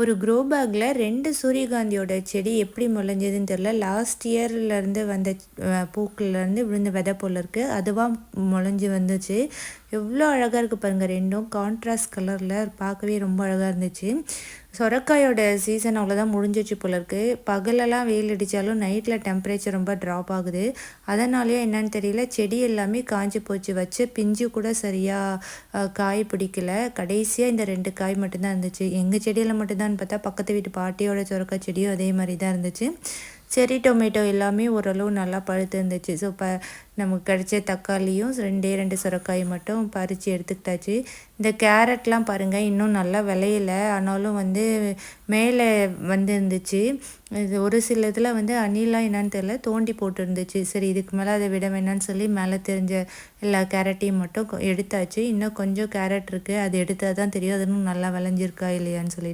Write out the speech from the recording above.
ஒரு க்ரோ பேக்கில் ரெண்டு சூரியகாந்தியோட செடி எப்படி முளைஞ்சதுன்னு தெரில லாஸ்ட் இயர்லேருந்து வந்த பூக்கள்லேருந்து விழுந்த விதை போல் இருக்குது அதுவாக முளைஞ்சி வந்துச்சு. எவ்வளோ அழகாக இருக்குது பாருங்கள் ரெண்டும் கான்ட்ராஸ்ட் கலரில் பார்க்கவே ரொம்ப அழகாக இருந்துச்சு. சொரக்காயோட சீசன் அவ்வளோதான் முடிஞ்சிச்சு போல இருக்குது பகலெல்லாம் வெயில் அடித்தாலும் நைட்டில் டெம்பரேச்சர் ரொம்ப ட்ராப் ஆகுது. அதனாலேயே என்னன்னு தெரியல செடி எல்லாமே காஞ்சி போச்சு. வச்சு பிஞ்சு கூட சரியாக காய் பிடிக்கல. கடைசியாக இந்த ரெண்டு காய் மட்டும்தான் இருந்துச்சு. எங்கள் செடியில் மட்டும்தான் பார்த்தா பக்கத்து வீட்டு பாட்டியோட சொரக்காய் செடியும் அதே மாதிரி தான் இருந்துச்சு. செரி டொமேட்டோ எல்லாமே ஓரளவு நல்லா பழுத்து இருந்துச்சு. ஸோ ப நமக்கு கிடைச்ச தக்காளியும் ரெண்டே ரெண்டு சுரக்காய் மட்டும் பறித்து எடுத்துக்கிட்டாச்சு. இந்த கேரட்லாம் பாருங்கள் இன்னும் நல்லா விளையல. ஆனாலும் வந்து மேலே வந்து இருந்துச்சு இது ஒரு சில இதில் வந்து அணிலாம் என்னன்னு தெரியல தோண்டி போட்டுருந்துச்சு. சரி இதுக்கு மேலே அதை விட வேணான்னு சொல்லி மேலே தெரிஞ்ச எல்லா கேரட்டையும் மட்டும் எடுத்தாச்சு. இன்னும் கொஞ்சம் கேரட் இருக்குது அது எடுத்தால் தான் தெரியும். அது இன்னும் நல்லா விளைஞ்சிருக்கா இல்லையான்னு சொல்லிட்டு.